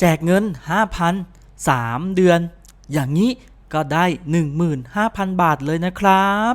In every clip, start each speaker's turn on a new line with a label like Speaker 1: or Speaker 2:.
Speaker 1: แจกเงิน 5,000 3 เดือน อย่างนี้ก็ได้ 15,000 บาทเลยนะครับ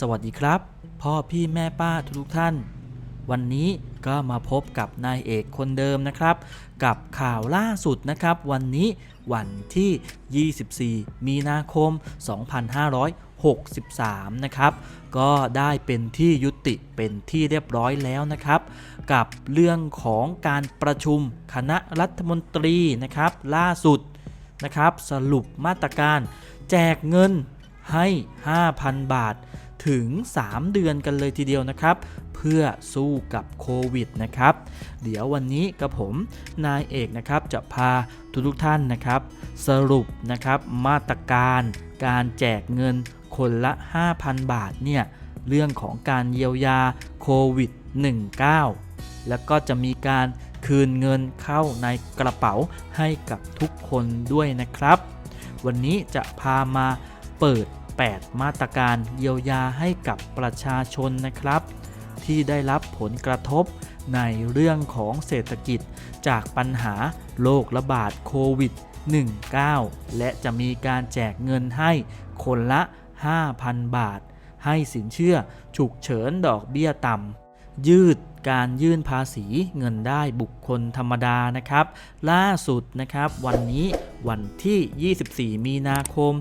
Speaker 1: สวัสดีครับ พ่อพี่แม่ป้าทุกท่าน วันนี้ก็มาพบกับนายเอกคนเดิมนะครับ กับข่าวล่าสุดนะครับ วันนี้วันที่ 24 มีนาคม 2563 นะครับ ก็ได้เป็นที่ยุติเป็นที่เรียบร้อยแล้วนะครับ กับเรื่องของการประชุมคณะรัฐมนตรีนะครับ ล่าสุดนะครับ สรุปมาตรการ แจกเงินให้ 5,000 บาท ถึง 3 เดือนกันเลยทีเดียวนะครับ เพื่อสู้กับโควิดนะครับ เดี๋ยววันนี้กับผมนายเอกนะครับจะพาทุกทุกท่านนะครับ สรุปนะครับมาตรการการแจกเงินคนละ 5,000 บาทเนี่ยเรื่องของการเยียวยาโควิด -19 แล้วก็จะมีการคืนเงินเข้าในกระเป๋าให้กับทุกคนด้วยนะครับ วันนี้จะพามาเปิด 8 มาตรการเยียวยาให้กับประชาชนนะครับ ที่ได้รับผลกระทบในเรื่องของเศรษฐกิจจากปัญหาโรคระบาดโควิด -19 และจะมีการแจกเงินให้คนละ 5,000 บาท ให้สินเชื่อฉุกเฉินดอกเบี้ยต่ำยืด การยื่นภาษีเงินได้บุคคลธรรมดานะครับ ล่าสุดนะครับวันนี้วันที่ 24 มีนาคม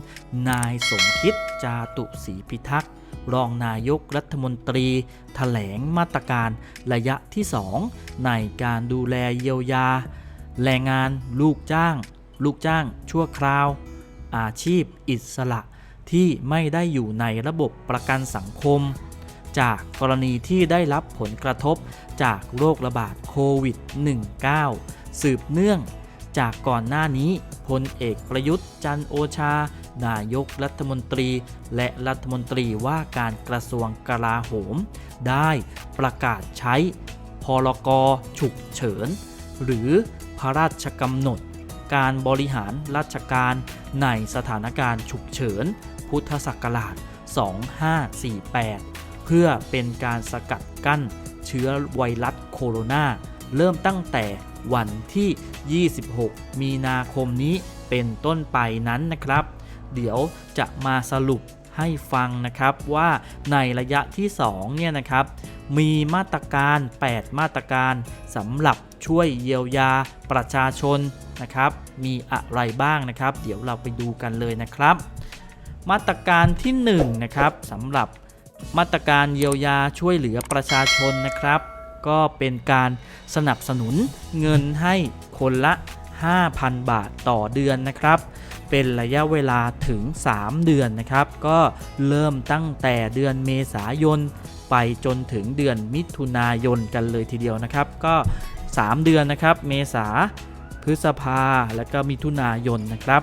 Speaker 1: นายสมคิดจาตุศรีพิทักษ์รองนายกรัฐมนตรีถแถลงมาตรการระยะที่ 2 ในการดูแลเยียวยา แรงงานลูกจ้าง ลูกจ้าง ชั่วคราว อาชีพอิสระที่ไม่ได้อยู่ในระบบประกันสังคม จากกรณีที่ได้รับผลกระทบจากโรคระบาดโควิด -19 สืบเนื่องจากก่อนหน้านี้พลเอกประยุทธ์จันโอชา นายกรัฐมนตรี และรัฐมนตรีว่าการกระทรวงกลาโหม ได้ประกาศใช้ พรกฉุกเฉิน หรือพระราชกำหนด การบริหารราชการในสถานการณ์ฉุกเฉิน พุทธศักราช 2548 พื่อเป็นการสกัดกั้นเชื้อไวรัสโคโรนาเริ่มตั้งแต่วันที่ 26 มีนาคมนี้เป็นต้นไปนั้นนะครับ เดี๋ยวจะมาสรุปให้ฟังนะครับว่าในระยะที่ 2 เนี่ยนะครับ มีมาตรการ 8 มาตรการสำหรับช่วยเยียวยาประชาชนนะครับ มีอะไรบ้างนะครับ เดี๋ยวเราไปดูกันเลยนะครับ มาตรการที่1นะครับสำหรับ มาตรการเยียวยาช่วยเหลือประชาชนนะครับ ก็เป็นการสนับสนุนเงินให้คนละ 5,000 บาทต่อเดือนนะครับ เป็นระยะเวลาถึง 3 เดือนนะครับ ก็เริ่มตั้งแต่เดือนเมษายน ไปจนถึงเดือนมิถุนายนกันเลยทีเดียวนะครับ ก็ 3 เดือนนะครับ เมษาพฤษภาและก็มิถุนายนนะครับ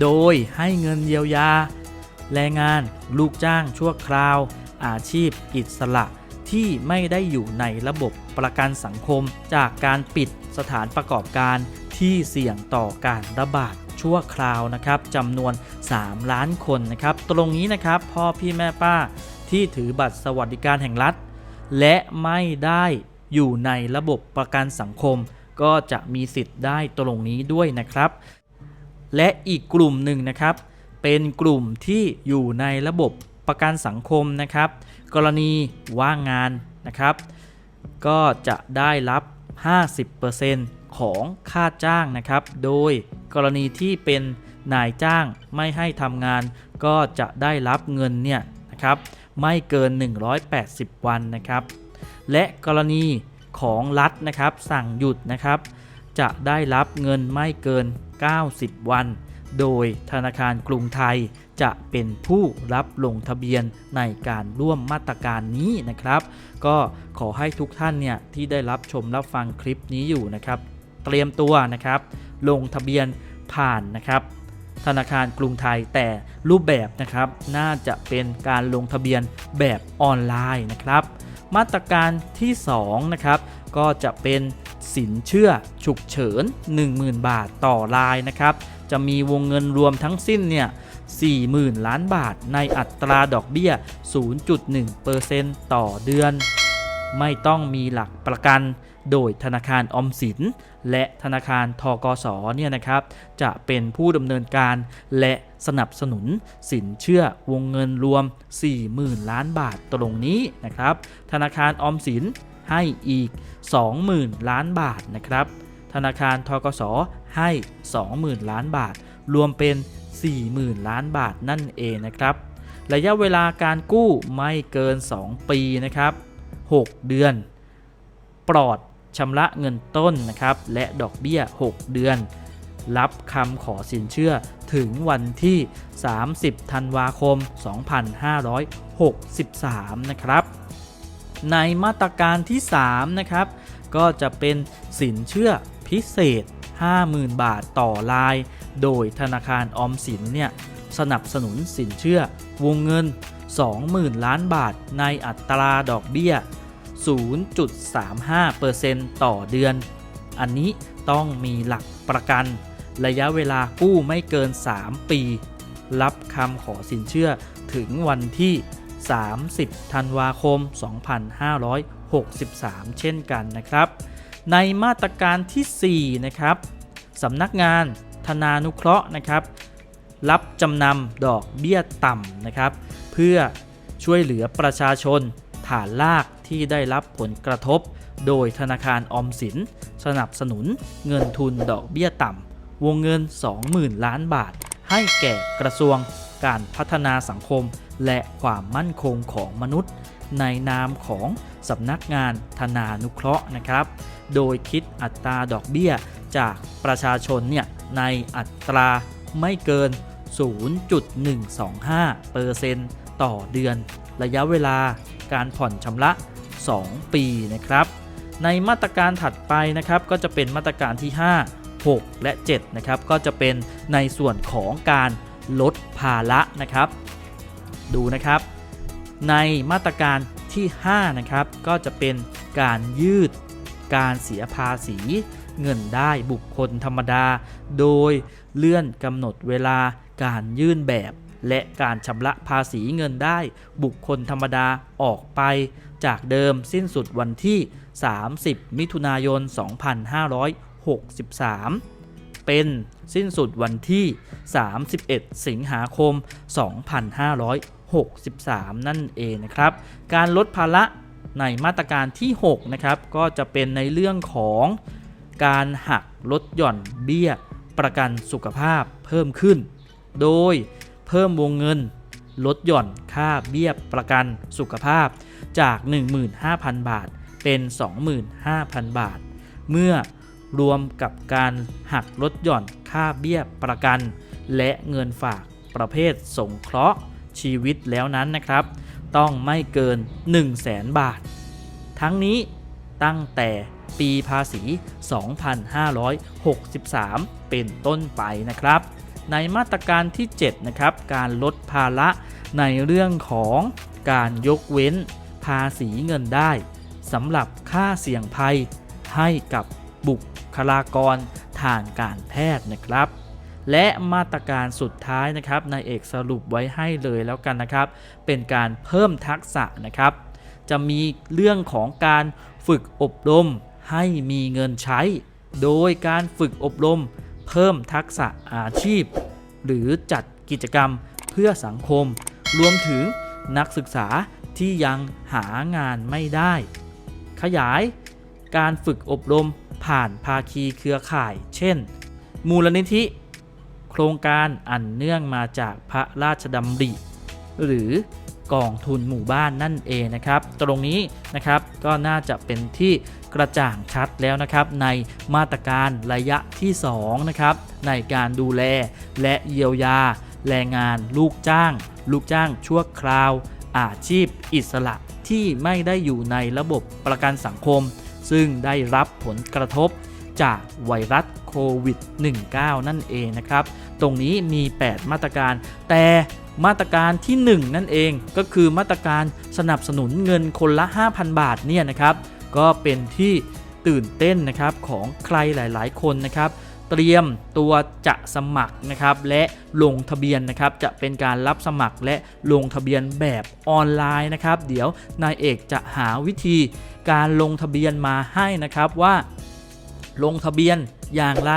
Speaker 1: โดยให้เงินเยียวยา แรงงาน ลูกจ้างชั่วคราว อาชีพ อิสระ ที่ไม่ได้อยู่ในระบบประกันสังคม จากการปิดสถานประกอบการที่เสี่ยงต่อการระบาดชั่วคราวนะครับจำนวน 3 ล้านคนนะครับ ตรงนี้นะครับพ่อพี่แม่ป้าที่ถือบัตรสวัสดิการแห่งรัฐ และไม่ได้อยู่ในระบบประกันสังคม ก็จะมีสิทธิ์ได้ตรงนี้ด้วยนะครับ และอีกกลุ่มหนึ่งนะครับ เป็นกลุ่มที่อยู่ในระบบประกันสังคมนะครับ กรณีว่างงานนะครับ ก็จะได้รับ 50%ของค่าจ้างนะครับ โดยกรณีที่เป็นนายจ้างไม่ให้ทำงาน ก็จะได้รับเงินเนี่ยนะครับไม่เกิน 180 วันนะครับ และกรณีของรัฐนะครับสั่งหยุดนะครับ จะได้รับเงินไม่เกิน 90 วัน โดยธนาคารกรุงไทยจะเป็นผู้รับลงทะเบียนในการร่วมมาตรการนี้นะครับ ก็ขอให้ทุกท่านเนี่ยที่ได้รับชมรับฟังคลิปนี้อยู่นะครับ เตรียมตัวนะครับ ลงทะเบียนผ่านนะครับธนาคารกรุงไทยแต่รูปแบบนะครับ น่าจะเป็นการลงทะเบียนแบบออนไลน์นะครับ มาตรการที่2นะครับก็จะเป็นสินเชื่อฉุกเฉิน 10,000 บาทต่อรายนะครับ จะมีวงเงินรวมทั้งสิ้นเนี่ย 40,000 ล้านบาทในอัตราดอกเบี้ย 0.1%ต่อเดือน ไม่ต้องมีหลักประกันโดยธนาคารอมสิน และธนาคารทกสเนี่ยนะครับ จะเป็นผู้ดำเนินการและสนับสนุนสินเชื่อวงเงินรวม 40,000 ล้านบาทตรงนี้นะครับ ธนาคารออมสินให้อีก 20,000 ล้านบาทนะครับ ธนาคารทกสให้ 20,000 ล้านบาท รวมเป็น 40,000 ล้านบาทนั่นเองนะครับ ระยะเวลาการกู้ไม่เกิน 2 ปีนะครับ 6 เดือน ปลอดชำระเงินต้นนะครับ และดอกเบี้ย 6 เดือน รับคำขอสินเชื่อถึงวันที่ 30 ธันวาคม 2563 นะครับ ในมาตรการที่ 3 นะครับ ก็จะเป็นสินเชื่อ พิเศษ 50,000 บาทต่อราย โดยธนาคารออมสินเนี่ยสนับสนุนสินเชื่อวงเงิน 20,000 ล้านบาทในอัตราดอกเบี้ย 0.35%ต่อเดือน อันนี้ต้องมีหลักประกัน ระยะเวลากู้ไม่เกิน 3 ปี รับคำขอสินเชื่อถึงวันที่ 30 ธันวาคม 2563 เช่นกันนะครับ ในมาตรการทีสี่4นะครับสำนักงานธนานุเคราะห์นะครับ รับจำนำดอกเบี้ยต่ำนะครับ เพื่อช่วยเหลือประชาชนฐานลากที่ได้รับผลกระทบ โดยธนาคารออมสิน สนับสนุนเงินทุนดอกเบี้ยต่ำวงเงิน 20,000 ล้านบาท ให้แก่กระทรวงการพัฒนาสังคม และความมั่นคงของมนุษย์ ในนามของสำนักงานธนานุเคราะห์นะครับ โดยคิดอัตราดอกเบี้ยจากประชาชนเนี่ยในอัตราไม่เกิน 0.125%ต่อเดือน ระยะเวลาการผ่อนชำระ 2 ปีนะครับ ในมาตรการถัดไปนะครับก็จะเป็นมาตรการที่ 5 6 และ 7 นะครับ ก็จะเป็นในส่วนของการลดภาระนะครับ ดูนะครับ ในมาตรการที่ 5 นะครับ ก็จะเป็นการยืดการเสียภาษีเงินได้บุคคลธรรมดา โดยเลื่อนกำหนดเวลาการยื่นแบบ และการชำระภาษีเงินได้บุคคลธรรมดาออกไป จากเดิมสิ้นสุดวันที่ 30 มิถุนายน 2563 เป็นสิ้นสุดวันที่ 31 สิงหาคม 2560 63 นั่นเองนะครับ การลดภาระในมาตรการที่ 6 นะครับ ก็จะเป็นในเรื่องของการหักลดหย่อนเบี้ยประกันสุขภาพเพิ่มขึ้น โดยเพิ่มวงเงินลดหย่อนค่าเบี้ยประกันสุขภาพจาก 15,000 บาท เป็น 25,000 บาท เมื่อรวมกับการหักลดหย่อนค่าเบี้ยประกัน และเงินฝากประเภทสงเคราะห์ ชีวิตแล้วนั้นนะครับ ต้องไม่เกิน 1 0 0 0 0แสนบาท ทั้งนี้ตั้งแต่ปีภาษี 2563 เป็นต้นไปนะครับ ในมาตรการที่ 7 นะครับ การลดภาระในเรื่องของการยกเว้นภาษีเงินได้สำหรับค่าเสี่ยงภัยให้กับบุคลากรทางการแพทย์นะครับ และมาตรการสุดท้ายนะครับนายเอกสรุปไว้ให้เลยแล้วกันนะครับ เป็นการเพิ่มทักษะนะครับ จะมีเรื่องของการฝึกอบรมให้มีเงินใช้ โดยการฝึกอบรม เพิ่มทักษะอาชีพ หรือจัดกิจกรรมเพื่อสังคม รวมถึงนักศึกษาที่ยังหางานไม่ได้ ขยายการฝึกอบรมผ่านภาคีเครือข่าย เช่น มูลนิธิ โครงการอันเนื่องมาจากพระราชดำริ หรือกองทุนหมู่บ้านนั่นเองนะครับ ตรงนี้นะครับก็น่าจะเป็นที่กระจ่างชัดแล้วนะครับ ในมาตรการระยะที่2นะครับในการดูแลและเยียวยา แรงงานลูกจ้าง ลูกจ้างชั่วคราว อาชีพอิสระที่ไม่ได้อยู่ในระบบประกันสังคม ซึ่งได้รับผลกระทบ จากไวรัสโควิด -19 นั่นเองนะครับ ตรงนี้มี 8 มาตรการ แต่มาตรการที่ 1 นั่นเองก็คือมาตรการสนับสนุนเงินคนละ 5,000 บาทเนี่ยนะครับ ก็เป็นที่ตื่นเต้นนะครับของใครหลาย ๆ คนนะครับเตรียมตัวจะสมัครนะครับและลงทะเบียนนะครับจะเป็นการรับสมัครและลงทะเบียนแบบออนไลน์นะครับ เดี๋ยวนายเอกจะหาวิธีการลงทะเบียนมาให้นะครับว่า ลงทะเบียนอย่างไร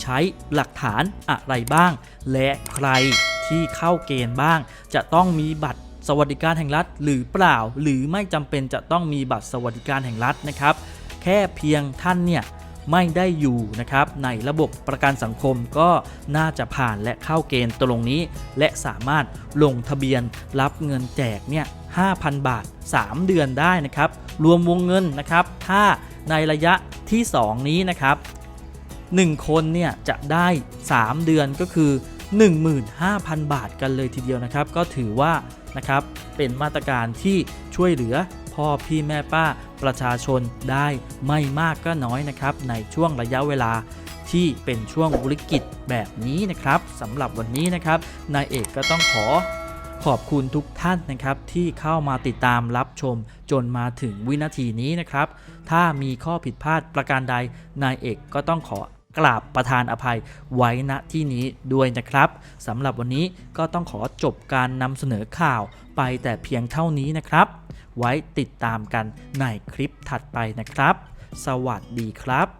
Speaker 1: ใช้หลักฐานอะไรบ้าง และใครที่เข้าเกณฑ์บ้าง จะต้องมีบัตรสวัสดิการแห่งรัฐ หรือเปล่า หรือไม่จำเป็นจะต้องมีบัตรสวัสดิการแห่งรัฐนะครับ แค่เพียงท่านเนี่ยไม่ได้อยู่นะครับในระบบประกันสังคมก็น่าจะผ่านและเข้าเกณฑ์ตรงนี้ และสามารถลงทะเบียนรับเงินแจกเนี่ย5,000 บาท 3 เดือนได้นะครับ รวมวงเงินนะครับ ถ้า ในระยะที่ 2 นี้นะครับ 1 คนเนี่ยจะได้ 3 เดือนก็คือ 15,000 บาทกันเลยทีเดียวนะครับ ก็ถือว่านะครับเป็นมาตรการที่ช่วยเหลือพ่อพี่แม่ป้าประชาชนได้ไม่มากก็น้อยนะครับ ในช่วงระยะเวลาที่เป็นช่วงวิกฤตแบบนี้นะครับสำหรับวันนี้นะครับนายเอกก็ต้องขอ ขอบคุณทุกท่านนะครับที่เข้ามาติดตามรับชมจนมาถึงวินาทีนี้นะครับ ถ้ามีข้อผิดพลาดประการใดนายเอกก็ต้องขอกราบประธานอภัยไว้ณที่นี้ด้วยนะครับสำหรับวันนี้ก็ต้องขอจบการนำเสนอข่าวไปแต่เพียงเท่านี้นะครับ ไว้ติดตามกันในคลิปถัดไปนะครับ สวัสดีครับ